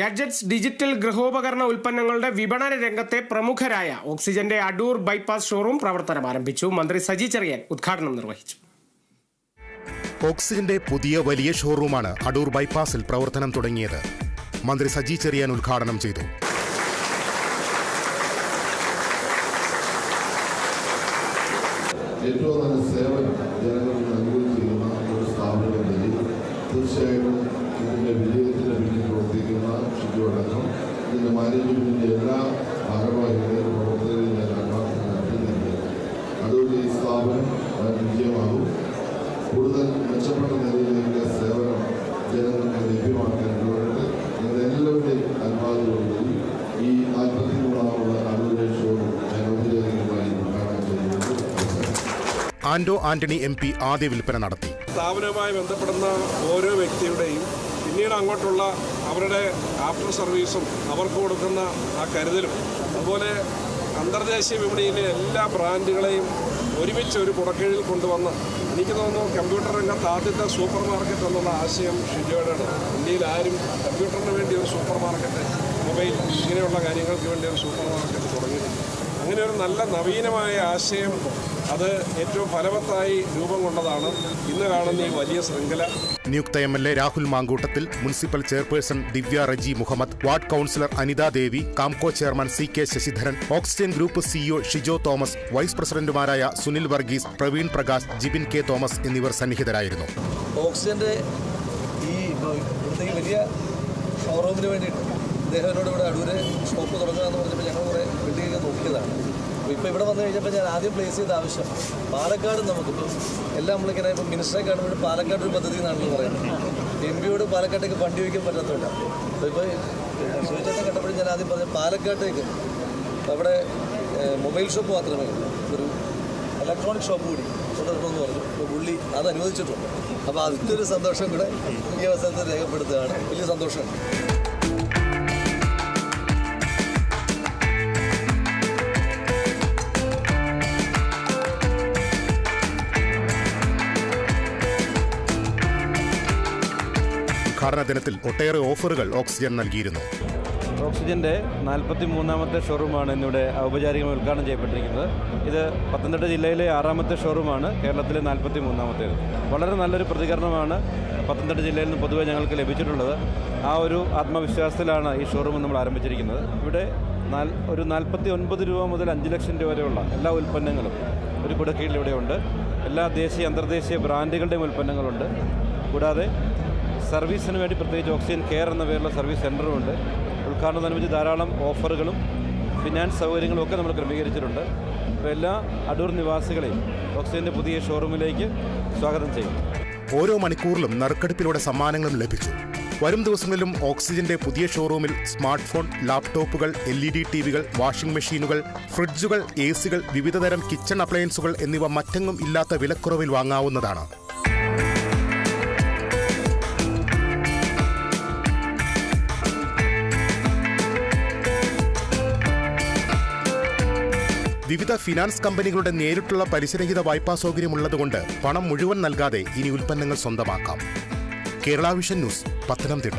Gadgets digital ഗൃഹോപകരണ ഉൽപ്പന്നങ്ങളുടെ വിപണന രംഗത്തെ പ്രമുഖരായ ഓക്സിജന്റെ അടൂർ ബൈപ്പാസ് ഷോറൂം പ്രവർത്തനം ആരംഭിച്ചു. മന്ത്രി സജി ചെറിയൻ ഉദ്ഘാടനം നിർവഹിച്ചു. ഓക്സിജന്റെ പുതിയ വലിയ ഷോറൂമാണ് അടൂർ ബൈപ്പാസിൽ പ്രവർത്തനം തുടങ്ങിയത്. മന്ത്രി സജി ചെറിയാൻ ഉദ്ഘാടനം ചെയ്തു. ഏറ്റവും നല്ല സേവനം ജനങ്ങൾക്ക് നൽകുകയും ചെയ്യുന്ന ഒരു സ്ഥാപനം തീർച്ചയായിട്ടും കൂടുതൽ മെച്ചപ്പെട്ട നിലയിലേക്ക് സേവനം ജനങ്ങൾക്ക് ലഭ്യമാക്കേണ്ടതുകൊണ്ട് നിങ്ങളെല്ലാവരുടെയും അനുവാദത്തോടുകൂടി ഈ നാൽപ്പത്തി മൂന്നാമത് ഞാൻ ഔദ്യോഗികമായി ഉദ്ഘാടനം ചെയ്യുന്നത് ആന്റോ ആന്റണി എം പി ആദ്യ വിൽപ്പന നടത്തി. സ്ഥാപനവുമായി ബന്ധപ്പെടുന്ന ഓരോ വ്യക്തിയുടെയും പിന്നീട് അങ്ങോട്ടുള്ള അവരുടെ ആഫ്റ്റർ സർവീസും അവർക്ക് കൊടുക്കുന്ന ആ കരുതലും അതുപോലെ അന്തർദേശീയ വിപണിയിലെ എല്ലാ ബ്രാൻഡുകളെയും ഒരുമിച്ച് ഒരു പുറക്കീഴിൽ കൊണ്ടുവന്ന് എനിക്ക് തോന്നുന്നു കമ്പ്യൂട്ടർ രംഗത്ത് ആദ്യത്തെ സൂപ്പർ മാർക്കറ്റ് എന്നുള്ള ആശയം ഷിജോയുടെയാണ്. ഇന്ത്യയിൽ ആരും കമ്പ്യൂട്ടറിന് വേണ്ടി ഒരു സൂപ്പർ മാർക്കറ്റ് മൊബൈൽ ഇങ്ങനെയുള്ള കാര്യങ്ങൾക്ക് വേണ്ടി ഒരു സൂപ്പർ മാർക്കറ്റ് തുടങ്ങിയിട്ടില്ല. അങ്ങനെ ഒരു നല്ല നവീനമായ ആശയം അത് ഏറ്റവും ഫലവത്തായി രൂപം കൊണ്ടതാണ്. ഇന്ന് കാണുന്ന ഈ വലിയ ശൃംഖല. നിയുക്ത M L A Rahul Mamkootathil municipal chairperson Divya Reji Muhammad ward councillor Anitha Devi Kamco chairman C K Sasidharan Oxygen group CEO Shijo Thomas vice പ്രസിഡന്റുമാരായ സുനിൽ വർഗീസ് പ്രവീൺ പ്രകാശ് ജിബിൻ കെ തോമസ് എന്നിവർ സന്നിഹിതരായിരുന്നു. ഓക്സിജന്റെ ഈ വലിയ ഷോറൂമിന് വേണ്ടിയിട്ട് എന്നോട് ഇവിടെ അടൂര് ഷോപ്പ് തുടങ്ങുകയെന്ന് പറഞ്ഞപ്പോൾ ഞങ്ങൾ കുറേ ബിൽഡിംഗ് നോക്കിയതാണ്. അപ്പോൾ ഇപ്പോൾ ഇവിടെ വന്നു കഴിഞ്ഞപ്പോൾ ഞാൻ ആദ്യം പ്ലേസ് ചെയ്ത ആവശ്യം പാലക്കാട് നമുക്കിപ്പോൾ എല്ലാം നമ്മളിങ്ങനെ ഇപ്പോൾ മിനിസ്റ്ററെ കാണുമ്പോൾ പാലക്കാട് ഒരു പദ്ധതി എന്നാണല്ലോ പറയുന്നത്. എം പിയോട് പാലക്കാട്ടേക്ക് വണ്ടി വയ്ക്കാൻ പറ്റാത്തതല്ല അപ്പോൾ ഇപ്പോൾ ശിവചേട്ടൻ കണ്ടപ്പോഴും ഞാൻ ആദ്യം പറഞ്ഞ പാലക്കാട്ടേക്ക്. അവിടെ മൊബൈൽ ഷോപ്പ് മാത്രമേ ഉള്ളൂ. ഒരു ഇലക്ട്രോണിക് ഷോപ്പ് കൂടി തുടരണമെന്ന് പറഞ്ഞു. അപ്പോൾ പുള്ളി അത് അനുവദിച്ചിട്ടുണ്ട്. അപ്പോൾ അതിന്റെ ഒരു സന്തോഷം കൂടെ ഈ അവസരത്തിൽ രേഖപ്പെടുത്തുകയാണ്. വലിയ സന്തോഷമുണ്ട് ഉദ്ഘാടന ദിനത്തിൽ ഒട്ടേറെ ഓഫറുകൾ ഓക്സിജൻ നൽകിയിരുന്നു. ഓക്സിജന്റെ നാൽപ്പത്തി മൂന്നാമത്തെ ഷോറൂമാണ് ഇന്നിവിടെ ഔപചാരികമായി ഉദ്ഘാടനം ചെയ്യപ്പെട്ടിരിക്കുന്നത്. ഇത് പത്തനംതിട്ട ജില്ലയിലെ ആറാമത്തെ ഷോറൂമാണ്. കേരളത്തിലെ നാൽപ്പത്തി മൂന്നാമത്തേത് വളരെ നല്ലൊരു പ്രതികരണമാണ് പത്തനംതിട്ട ജില്ലയിൽ നിന്ന് പൊതുവെ ഞങ്ങൾക്ക് ലഭിച്ചിട്ടുള്ളത്. ആ ഒരു ആത്മവിശ്വാസത്തിലാണ് ഈ ഷോറൂം നമ്മൾ ആരംഭിച്ചിരിക്കുന്നത്. ഇവിടെ ഒരു നാൽപ്പത്തി ഒൻപത് രൂപ മുതൽ അഞ്ച് ലക്ഷം രൂപ വരെയുള്ള എല്ലാ ഉൽപ്പന്നങ്ങളും ഒരു കുടക്കീഴിൽ ഇവിടെയുണ്ട്. എല്ലാ ദേശീയ അന്തർദേശീയ ബ്രാൻഡുകളുടെയും ഉൽപ്പന്നങ്ങളുണ്ട്. കൂടാതെ സർവീസിന് വേണ്ടി പ്രത്യേകിച്ച് ഓക്സിജൻ കെയർ എന്ന പേരുള്ള സർവീസ് സെന്ററുമുണ്ട്. ഉദ്ഘാടനത്തോടനുബന്ധിച്ച് ധാരാളം ഓഫറുകളും ഫിനാൻസ് സൗകര്യങ്ങളും ഒക്കെ നമ്മൾ ക്രമീകരിച്ചിട്ടുണ്ട്. അപ്പോൾ എല്ലാ അടൂർ നിവാസികളെയും ഓക്സിജന്റെ പുതിയ ഷോറൂമിലേക്ക് സ്വാഗതം ചെയ്യും. ഓരോ മണിക്കൂറിലും നറുക്കെടുപ്പിലൂടെ സമ്മാനങ്ങളും ലഭിച്ചു. വരും ദിവസങ്ങളിലും ഓക്സിജന്റെ പുതിയ ഷോറൂമിൽ സ്മാർട്ട് ഫോൺ ലാപ്ടോപ്പുകൾ എൽ ഇ ഡി ടി വികൾ വാഷിംഗ് മെഷീനുകൾ ഫ്രിഡ്ജുകൾ എ സികൾ വിവിധതരം കിച്ചൺ അപ്ലയൻസുകൾ എന്നിവ മറ്റെങ്ങും ഇല്ലാത്ത വിലക്കുറവിൽ വാങ്ങാവുന്നതാണ്. വിവിധ ഫിനാൻസ് കമ്പനികളുടെ നേരിട്ടുള്ള പലിശരഹിത വായ്പാ സൗകര്യമുള്ളതുകൊണ്ട് പണം മുഴുവൻ നൽകാതെ ഇനി ഉൽപ്പന്നങ്ങൾ സ്വന്തമാക്കാം. Kerala vision news Pathanamthitta.